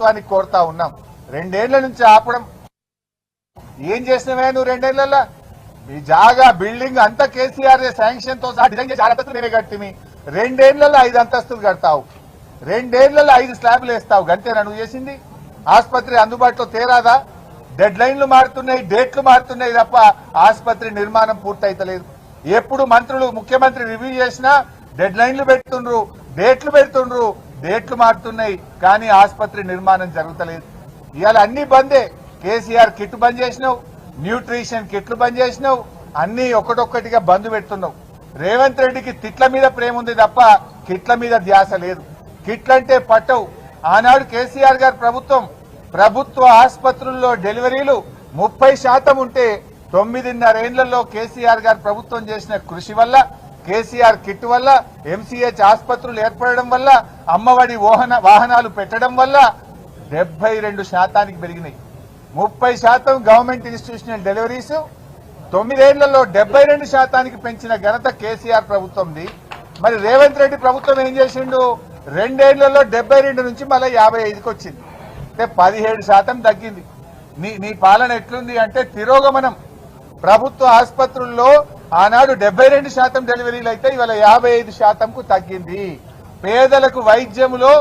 ప్రభుత్వానికి కోరుతా ఉన్నాం. రెండేళ్ళ నుంచి ఆపడం ఏం చేసినవే నువ్వు రెండేళ్ళలో ఈ జాగా బిల్డింగ్ అంతా కేసీఆర్ శాంక్షన్తో సహా డిజైన్ చేసి నేనే కట్టిమి రెండేళ్ళలో ఐదు అంతస్తులు కడతావు. రెండేళ్ళలో ఐదు స్లాబ్లు వేస్తావు. గంతేనా నువ్వు చేసింది? ఆసుపత్రి అందుబాటులో తేరాదా? డెడ్ లైన్లు మారుతున్నాయి డేట్లు మారుతున్నాయి తప్ప ఆసుపత్రి నిర్మాణం పూర్తయితలేదు. ఎప్పుడు మంత్రులు ముఖ్యమంత్రి రివ్యూ చేసినా డెడ్ లైన్లు పెడుతుండ్రు డేట్లు పెడుతుండ్రు. డేట్లు మారుతున్నాయి కానీ ఆసుపత్రి నిర్మాణం జరుగుతలేదు. ఇవాళ అన్ని బందే. కేసీఆర్ కిట్ బంద్ చేసినావు న్యూట్రిషన్ కిట్లు బంద్ చేసినావు అన్ని ఒకటొక్కటిగా బంద్ పెడుతున్నావు. రేవంత్ రెడ్డికి తిట్ల మీద ప్రేమ ఉంది తప్ప కిట్ల మీద ధ్యాస లేదు. కిట్లంటే పట్టవు. ఆనాడు కేసీఆర్ గారి ప్రభుత్వం ప్రభుత్వ ఆసుపత్రుల్లో డెలివరీలు ముప్పై శాతం ఉంటే తొమ్మిదిన్నరేళ్ళలో కేసీఆర్ గారు ప్రభుత్వం చేసిన కృషి వల్ల కేసీఆర్ కిట్ వల్ల ఎంసీహెచ్ ఆసుపత్రులు ఏర్పడడం వల్ల అమ్మఒడి వాహనాలు పెట్టడం వల్ల డెబ్బై రెండు శాతానికి పెరిగినాయి. ముప్పై శాతం గవర్నమెంట్ ఇన్స్టిట్యూషనల్ డెలివరీస్ తొమ్మిదేళ్ళలో డెబ్బై రెండు శాతానికి పెంచిన ఘనత కేసీఆర్ ప్రభుత్వంది. మరి రేవంత్ రెడ్డి ప్రభుత్వం ఏం చేసిండు? రెండేళ్ళలో డెబ్బై రెండు నుంచి మళ్ళీ యాభై ఐదుకి వచ్చింది. అంటే పదిహేడు శాతం తగ్గింది. నీ నీ పాలన ఎట్లుంది అంటే తిరోగమనం. ప్రభుత్వ ఆసుపత్రుల్లో ఆనాడు డెబ్బై రెండు శాతం డెలివరీలు అయితే ఇవాళ యాభై ఐదు శాతంకు తగ్గింది. పేదలకు వైద్యములో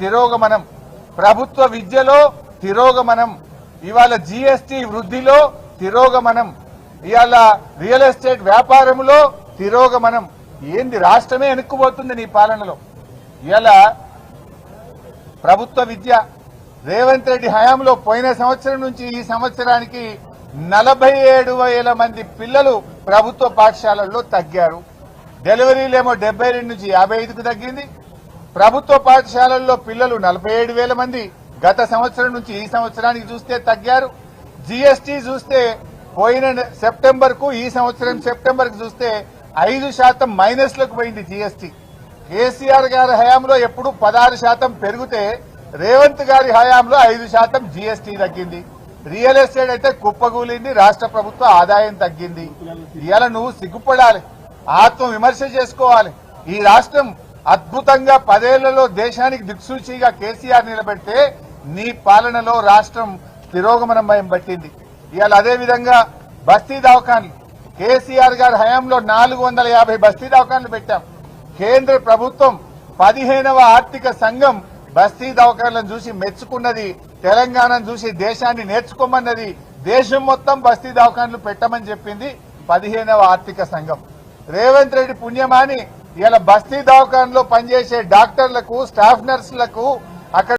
తిరోగమనం ప్రభుత్వ విద్యలో తిరోగమనం ఇవాళ జీఎస్టీ వృద్ధిలో తిరోగమనం ఇవాళ రియల్ ఎస్టేట్ వ్యాపారంలో తిరోగమనం. ఏంది రాష్ట్రమే వెనుక్కుపోతుంది నీ పాలనలో? ఇవాళ ప్రభుత్వ విద్య రేవంత్ రెడ్డి హయాంలో పోయిన సంవత్సరం నుంచి ఈ సంవత్సరానికి నలభై ఏడు వేల మంది పిల్లలు ప్రభుత్వ పాఠశాలల్లో తగ్గారు. డెలివరీలేమో డెబ్బై రెండు నుంచి యాభై ఐదుకు తగ్గింది. ప్రభుత్వ పాఠశాలల్లో పిల్లలు నలభై ఏడు వేల మంది గత సంవత్సరం నుంచి ఈ సంవత్సరానికి చూస్తే తగ్గారు. జీఎస్టీ చూస్తే పోయిన సెప్టెంబర్కు ఈ సంవత్సరం సెప్టెంబర్కు చూస్తే ఐదు శాతం మైనస్లకు పోయింది జీఎస్టీ. కేసీఆర్ గారి హయాంలో ఎప్పుడు పదహారు శాతం పెరిగితే రేవంత్ గారి హయాంలో ఐదు శాతం జీఎస్టీ తగ్గింది. రియల్ ఎస్టేట్ అయితే కుప్పగూలింది రాష్ట్ర ప్రభుత్వ ఆదాయం తగ్గింది. ఇవాళ నువ్వు సిగ్గుపడాలి ఆత్మ విమర్శ చేసుకోవాలి. ఈ రాష్ట్రం అద్భుతంగా పదేళ్ళలో దేశానికి దిక్సూచిగా కేసీఆర్ నిలబెడితే నీ పాలనలో రాష్ట్రం తిరోగమనం పట్టింది. ఇవాళ అదే విధంగా బస్తీ దవాఖాన్లు. కేసీఆర్ గారి హయాంలో నాలుగు వందల యాభై బస్తీ దవాఖాన్లు పెట్టాం. కేంద్ర ప్రభుత్వం పదిహేనవ ఆర్థిక సంఘం బస్తీ దవాఖాన్లను చూసి మెచ్చుకున్నది తెలంగాణను చూసి దేశాన్ని నేర్చుకోమన్నది దేశం మొత్తం బస్తీ దవాఖాన్లు పెట్టమని చెప్పింది పదిహేనవ ఆర్థిక సంఘం. రేవంత్ రెడ్డి పుణ్యమాని ఇలా బస్తీ దవాఖాన్లో పనిచేసే డాక్టర్లకు స్టాఫ్ నర్సులకు అక్కడ